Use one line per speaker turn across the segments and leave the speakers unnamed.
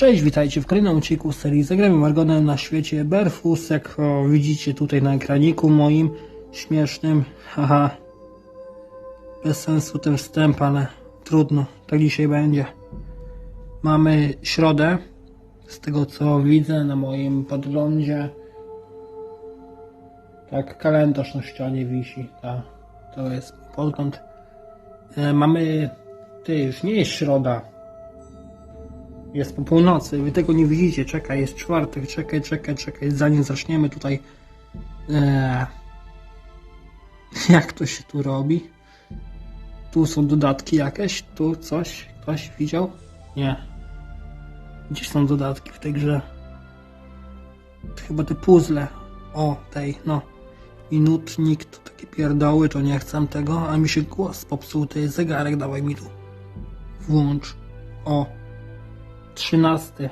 Cześć, witajcie w kolejnym odcinku serii Zagramy Margonem na świecie Berfus. Jak widzicie tutaj na ekraniku moim śmiesznym, haha, bez sensu ten wstęp, ale trudno, tak dzisiaj będzie. Mamy środę, z tego co widzę na moim podglądzie. Tak, kalendarz na ścianie wisi, ta, to jest podgląd. E, mamy, ty, już nie jest środa, jest po północy, wy tego nie widzicie, czekaj, jest czwartek, czekaj, czekaj, czekaj, zanim zaczniemy tutaj. Eee, jak to się tu robi? Tu są dodatki jakieś, tu coś, ktoś widział? Nie. Gdzieś są dodatki w tej grze. To chyba te puzzle. O, tej, no. Minutnik, to takie pierdoły, to nie chcę tego, a mi się głos popsuł, to jest zegarek, dawaj mi tu. Włącz. O. 13.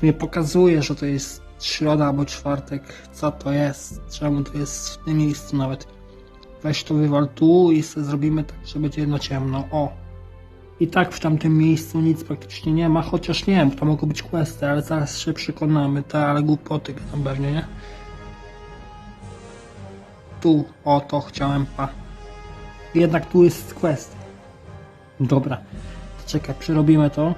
Tu nie pokazuje, że to jest środa albo czwartek. Co to jest? Czemu to jest w tym miejscu nawet? Weź to wywal tu i sobie zrobimy tak, że będzie jedno ciemno. O! I tak w tamtym miejscu nic praktycznie nie ma, chociaż nie wiem, to mogą być questy, ale zaraz się przekonamy. Te, ale głupoty tam pewnie, nie? Tu, o to chciałem, pa. Jednak tu jest quest. Dobra. Czekaj, przerobimy to.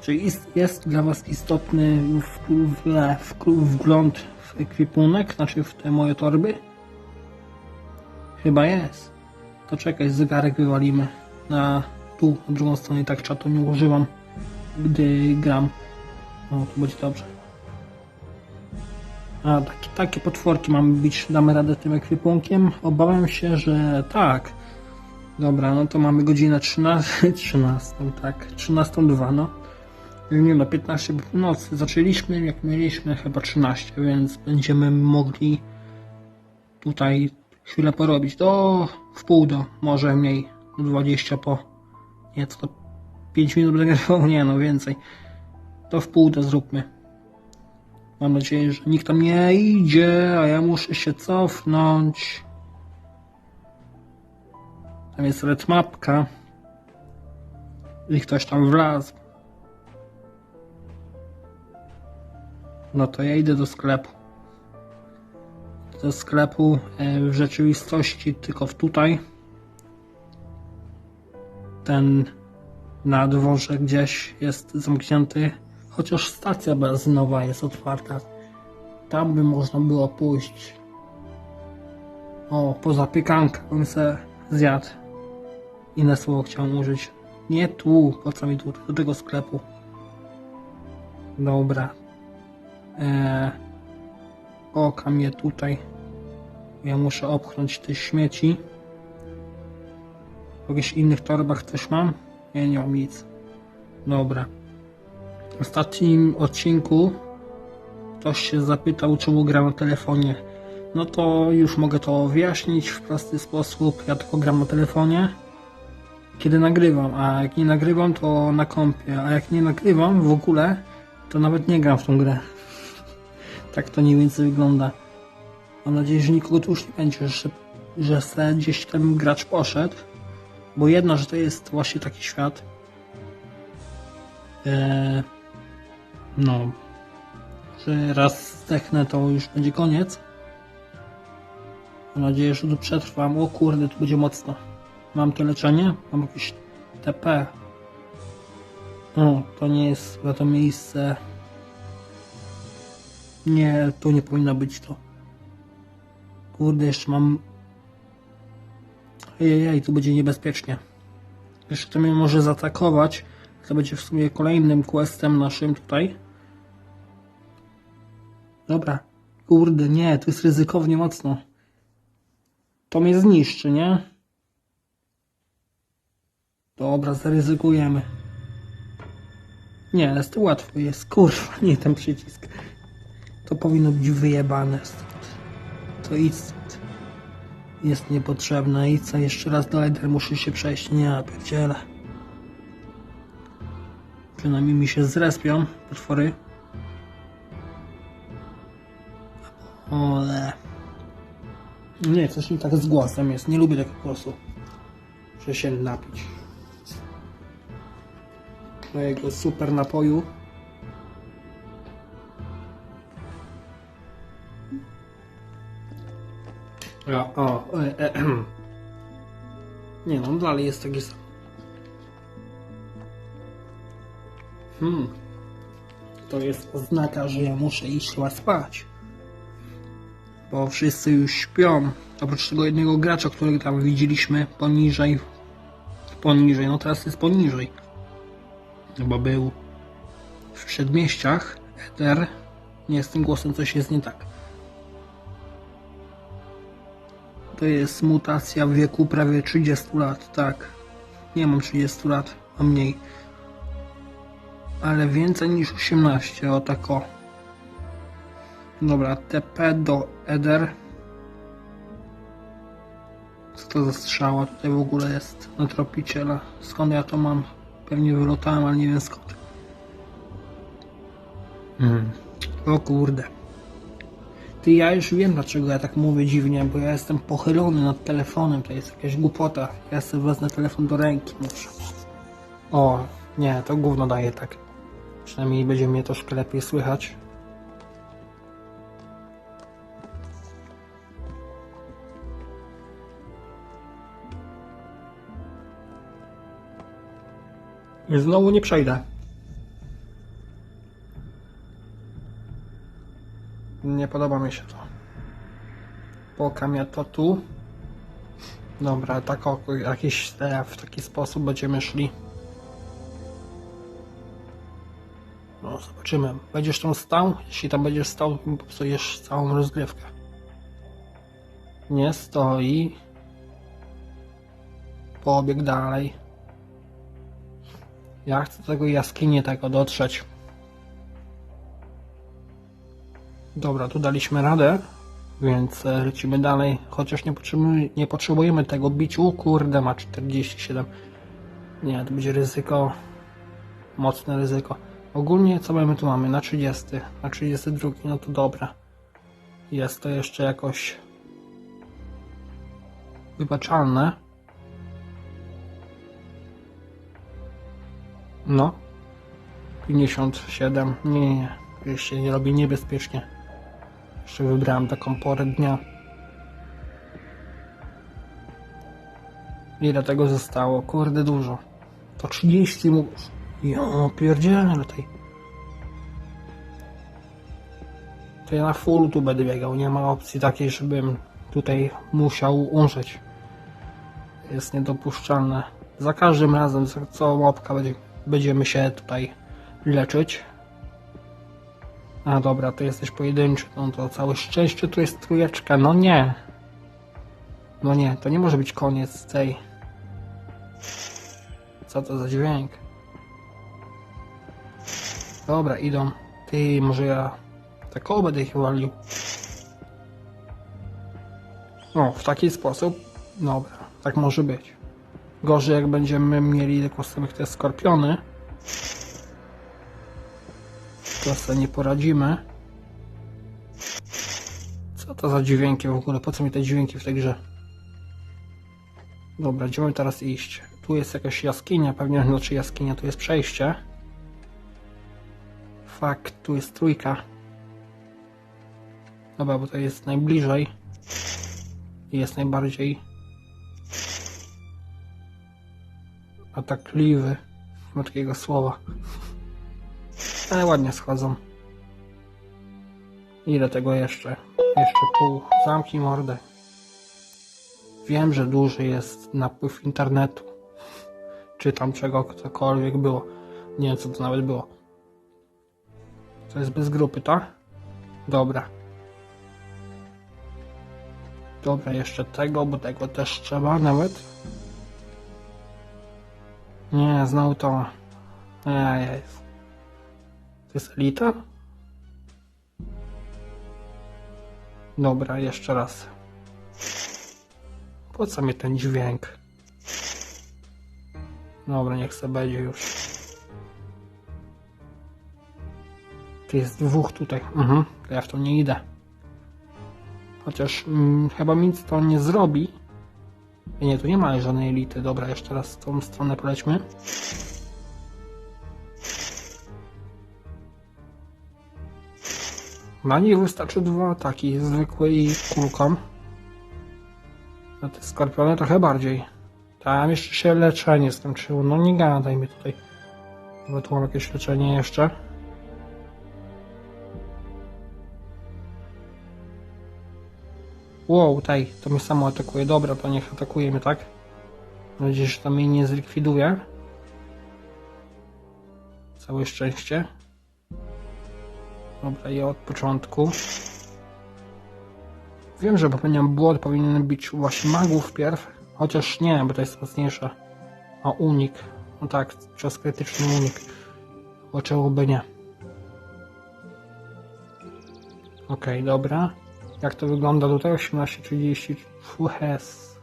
Czy jest, jest dla Was istotny w, w, wgląd w ekwipunek, znaczy w te moje torby? Chyba jest. To czekaj, zegarek wywalimy na tu, na drugą stronę, i tak czatu nie używam, gdy gram. O, tu będzie dobrze. A, takie, takie potworki mamy bić, damy radę tym ekwipunkiem? Obawiam się, że tak. Dobra, no to mamy godzinę 13, 13 tak, 13.02, no. Nie no, 15 po północy. Zaczęliśmy, jak mieliśmy chyba 13, więc będziemy mogli tutaj chwilę porobić. Do w pół do, może mniej, 20 po. Nie, to 5 minut będę nagrywał, nie no, więcej. To w pół do zróbmy. Mam nadzieję, że nikt tam nie idzie, a ja muszę się cofnąć. Tam jest red mapka. I ktoś tam wlazł. No to ja idę do sklepu. Do sklepu e, w rzeczywistości tylko w tutaj. Ten na dworze gdzieś jest zamknięty, chociaż stacja benzynowa jest otwarta. Tam by można było pójść. O, po zapiekankę bym se zjadł. Inne słowo chciałem użyć. Nie tu, po co mi tu, do tego sklepu. Dobra, Eee, oka mnie tutaj. Ja muszę opchnąć te śmieci. W jakichś innych torbach coś mam? Nie, nie mam nic. Dobra. W ostatnim odcinku ktoś się zapytał, czemu gram na telefonie. No to już mogę to wyjaśnić w prosty sposób. Ja tylko gram na telefonie, kiedy nagrywam, a jak nie nagrywam, to na kompie, a jak nie nagrywam w ogóle, to nawet nie gram w tą grę. Tak to mniej więcej wygląda. Mam nadzieję, że nikogo tu już nie będzie, że, że se gdzieś ten gracz poszedł. Bo jedno, że to jest właśnie taki świat. Eee, no. Że raz zdechnę, to już będzie koniec. Mam nadzieję, że tu przetrwam. O kurde, tu będzie mocno. Mam to leczenie? Mam jakieś TP. O, to nie jest chyba to miejsce. Nie, tu nie powinno być to. Kurde, jeszcze mam... Ejej, tu będzie niebezpiecznie. Jeszcze to mnie może zaatakować. To będzie w sumie kolejnym questem naszym tutaj. Dobra. Kurde, nie, tu jest ryzykownie mocno. To mnie zniszczy, nie? Dobra, zaryzykujemy. Nie, jest to łatwo jest. Kurwa, nie ten przycisk. To powinno być wyjebane stąd. To idź. Jest niepotrzebne. I co jeszcze raz do Eder muszę się przejść. Nie, ja pierdzielę. Przynajmniej mi się zrespią potwory. Ole. Nie, coś nie tak z głosem jest. Nie lubię takiego głosu. Muszę się napić. mojego super napoju. Ja, o, e, e, ehem. Nie no, dalej jest taki sam. Hmm. To jest oznaka, że ja muszę iść chyba spać. Bo wszyscy już śpią. Oprócz tego jednego gracza, którego tam widzieliśmy poniżej. Poniżej, no teraz jest poniżej. Bo był w przedmieściach. Ether. Nie, z tym głosem coś jest nie tak. To jest mutacja w wieku prawie 30 lat, tak. Nie mam 30 lat, a mniej. Ale więcej niż 18, o tak o. Dobra, TP do Eder. Co to za strzała tutaj w ogóle jest na tropiciela? Skąd ja to mam? Pewnie wylotałem, ale nie wiem skąd. Hmm. O kurde. Ty, ja już wiem dlaczego ja tak mówię dziwnie, bo ja jestem pochylony nad telefonem, to jest jakaś głupota. Ja sobie wezmę telefon do ręki muszę. O, nie, to gówno daje tak. Przynajmniej będzie mnie troszkę lepiej słychać. I znowu nie przejdę. Podoba mi się to. Pokam to tu. Dobra, tak o, jakiś w taki sposób będziemy szli. No, zobaczymy. Będziesz tam stał? Jeśli tam będziesz stał, to popsujesz całą rozgrywkę. Nie stoi. Pobieg dalej. Ja chcę do tego jaskini tego dotrzeć. Dobra, tu daliśmy radę, więc e, lecimy dalej. Chociaż nie potrzebujemy, nie potrzebujemy tego biciu. Kurde, ma 47. Nie, to będzie ryzyko. Mocne ryzyko. Ogólnie co my tu mamy? Na 30. Na 32. No to dobra. Jest to jeszcze jakoś wybaczalne. No. 57. Nie, nie, nie. Nie robi niebezpiecznie. Jeszcze wybrałem taką porę dnia. Ile tego zostało? Kurde, dużo. To 30 mu... Jo, pierdzielę tej. To ja na full tu będę biegał. Nie ma opcji takiej, żebym tutaj musiał umrzeć. Jest niedopuszczalne. Za każdym razem, co łapka będzie, będziemy się tutaj leczyć. A dobra, to jesteś pojedynczy, no to całe szczęście tu jest trójeczka, no nie. No nie, to nie może być koniec tej. Co to za dźwięk? Dobra, idą. Ty, może ja takowo będę ich walił. O, w taki sposób. Dobra, tak może być. Gorzej jak będziemy mieli tylko sobie te skorpiony. To nie poradzimy. Co to za dźwięki w ogóle? Po co mi te dźwięki w tej grze? Dobra, gdzie mamy teraz iść? Tu jest jakaś jaskinia, pewnie, znaczy jaskinia, tu jest przejście. Fakt, tu jest trójka. Dobra, bo to jest najbliżej. I jest najbardziej atakliwy. Ma takiego słowa. Ale ładnie schodzą. Ile tego jeszcze? Jeszcze pół. Zamknij mordę. Wiem, że duży jest napływ internetu. Czy tam czego cokolwiek było. Nie wiem, co to nawet było. To jest bez grupy, tak? Dobra. Dobra, jeszcze tego, bo tego też trzeba nawet. Nie, znowu to. Ej, to jest elita? Dobra, jeszcze raz. Po co mi ten dźwięk? Dobra, niech se będzie już. Tu jest dwóch tutaj. Mhm, to ja w to nie idę. Chociaż mm, chyba nic to nie zrobi. Nie, tu nie ma żadnej elity. Dobra, jeszcze raz w tą stronę polećmy. Na nich wystarczy dwa ataki, zwykły i kulką. Na te skorpiony trochę bardziej. Tam jeszcze się leczenie skończyło. No nie gadaj mi tutaj. Chyba tu mam jakieś leczenie jeszcze. Wow, taj, to mnie samo atakuje. Dobra, to niech atakuje mnie, tak? Mam nadzieję, że to mnie nie zlikwiduje. Całe szczęście. Dobra, ja od początku. Wiem, że popełniam błąd, powinienem bić właśnie magów wpierw. Chociaż nie, bo to jest mocniejsze. A unik. No tak, czas krytyczny unik. Bo czemu by nie? Okej, dobra. Jak to wygląda tutaj? 18.30. Fuhes.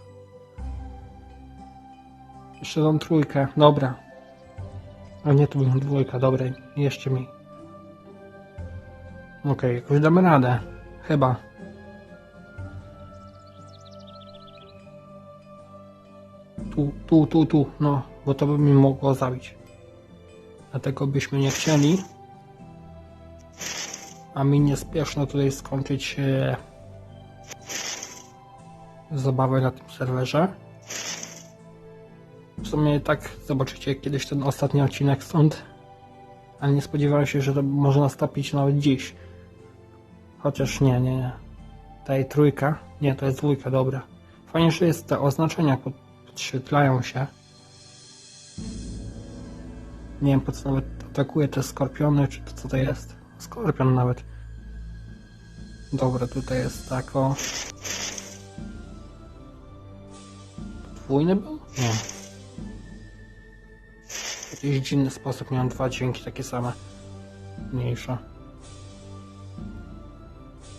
Jeszcze tą trójkę. Dobra. A nie, tu była dwójka. Dobra, jeszcze mi. Okej, jakoś damy radę. Chyba. Tu, tu, tu, tu. No, bo to by mi mogło zabić. Dlatego byśmy nie chcieli. A mi niespieszno tutaj skończyć e, zabawę na tym serwerze. W sumie tak zobaczycie kiedyś ten ostatni odcinek stąd. Ale nie spodziewałem się, że to może nastąpić nawet dziś. Chociaż nie, nie, nie. Ta i trójka. Nie, to jest dwójka, dobra. Fajnie, że jest te oznaczenia pod- podświetlają się. Nie wiem po co nawet atakuje te skorpiony, czy to co to jest. Skorpion nawet. Dobra, tutaj jest tako. Podwójny był? Nie. W jakiś dziwny sposób miałem dwa dźwięki takie same. Mniejsze.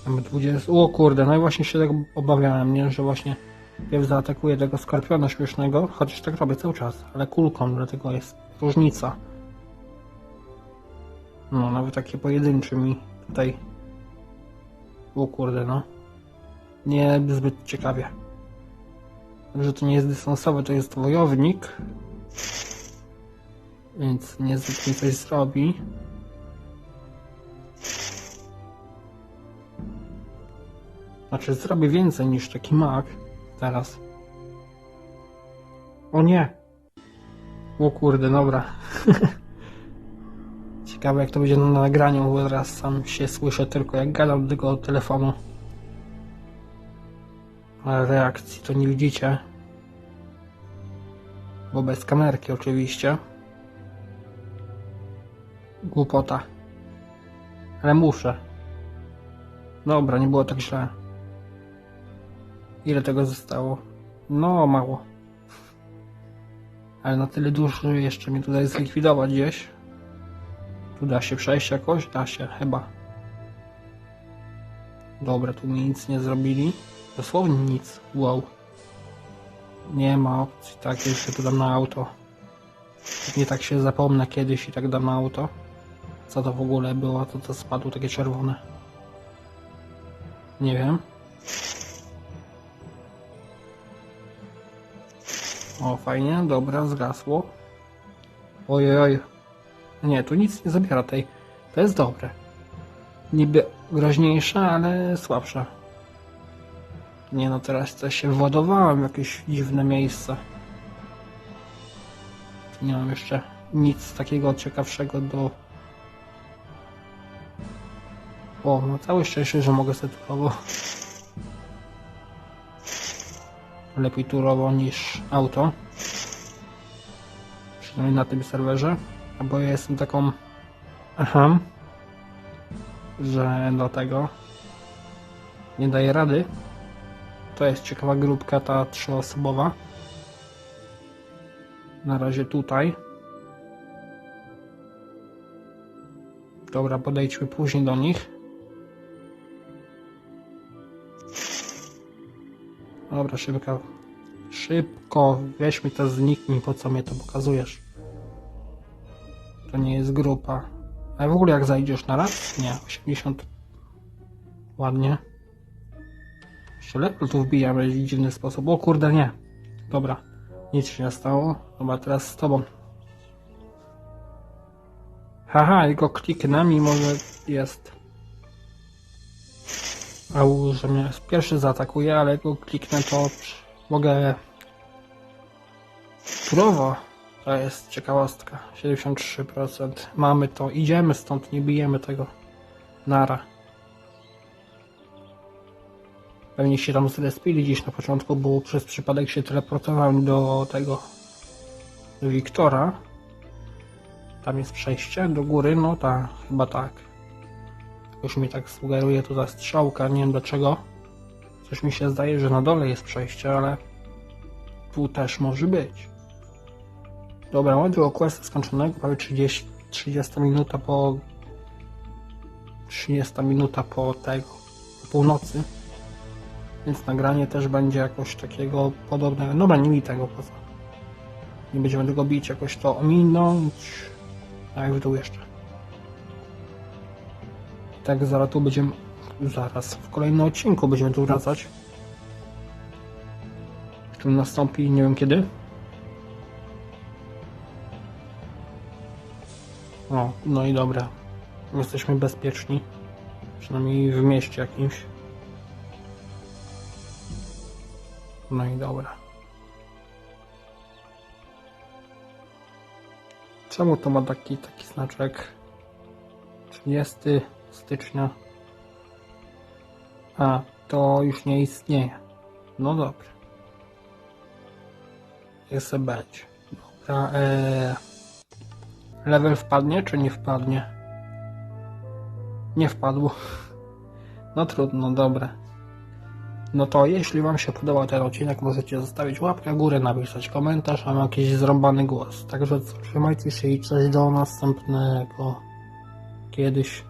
Mamy 20. O kurde, no i właśnie się tego obawiałem, nie? Że właśnie pierw zaatakuje tego skorpiona śmiesznego, chociaż tak robię cały czas, ale kulką, dlatego jest różnica. No, nawet takie pojedyncze mi tutaj. O kurde, no. Nie zbyt ciekawie. Że to nie jest dystansowy, to jest wojownik. Więc niezbyt mi coś zrobi. Znaczy zrobię więcej niż taki mag teraz. O nie! O kurde, dobra. Ciekawe jak to będzie na nagraniu, bo teraz sam się słyszę tylko jak gadam do tego telefonu. Ale reakcji to nie widzicie. Bo bez kamerki oczywiście. Głupota. Ale muszę. Dobra, nie było tak źle. Ile tego zostało? No, mało. Ale na tyle dużo jeszcze mnie tutaj zlikwidować gdzieś. Tu da się przejść jakoś? Da się, chyba. Dobra, tu mi nic nie zrobili. Dosłownie nic. Wow. Nie ma opcji takiej, że to dam na auto. Nie tak się zapomnę kiedyś i tak dam na auto. Co to w ogóle było? To to spadło takie czerwone. Nie wiem. O, fajnie, dobra, zgasło. Ojej, oj. Nie, tu nic nie zabiera tej. To jest dobre. Niby groźniejsze, ale słabsze. Nie no, teraz coś się władowałem w jakieś dziwne miejsce. Nie mam jeszcze nic takiego ciekawszego do... O, no całe szczęście, że mogę sobie turowo. Lepiej turowo niż auto. Przynajmniej na tym serwerze. Bo ja jestem taką... Aha. Że do tego nie daję rady. To jest ciekawa grupka, ta trzyosobowa. Na razie tutaj. Dobra, podejdźmy później do nich. Dobra, szybko. Szybko, weź mi to zniknij, po co mnie to pokazujesz. To nie jest grupa. A w ogóle jak zajdziesz na raz? Nie, 80. Ładnie. Jeszcze lepiej tu wbijamy w dziwny sposób. O kurde, nie. Dobra, nic się nie stało. Dobra, teraz z tobą. Haha, jego kliknę, mimo że jest A że mnie pierwszy zaatakuje, ale jak go kliknę to mogę... Surowo. To jest ciekawostka. 73%. Mamy to. Idziemy stąd, nie bijemy tego. Nara. Pewnie się tam zrespili gdzieś na początku, bo przez przypadek się teleportowałem do tego... Do Wiktora. Tam jest przejście do góry, no tak, chyba tak. Jakoś mi tak sugeruje tu ta strzałka, nie wiem dlaczego. Coś mi się zdaje, że na dole jest przejście, ale tu też może być. Dobra, mamy tego questa skończonego, prawie 30, 30 minuta po 30 minuta po tego, po północy. Więc nagranie też będzie jakoś takiego podobnego. Dobra, nie mi tego poza. Nie będziemy tego bić, jakoś to ominąć. A jak w dół jeszcze. Tak, zaraz tu będziemy. Zaraz, w kolejnym odcinku będziemy tu wracać. Który nastąpi nie wiem kiedy. O, no i dobra. Jesteśmy bezpieczni. Przynajmniej w mieście jakimś. No i dobra. Czemu to ma taki, taki znaczek? 30 stycznia. A, to już nie istnieje. No dobra. Niech będzie. Dobra, eee... Level wpadnie, czy nie wpadnie? Nie wpadł. No trudno, dobra. No to jeśli Wam się podobał ten odcinek, możecie zostawić łapkę w górę, napisać komentarz, a jakiś zrąbany głos. Także trzymajcie się i coś do następnego. Kiedyś.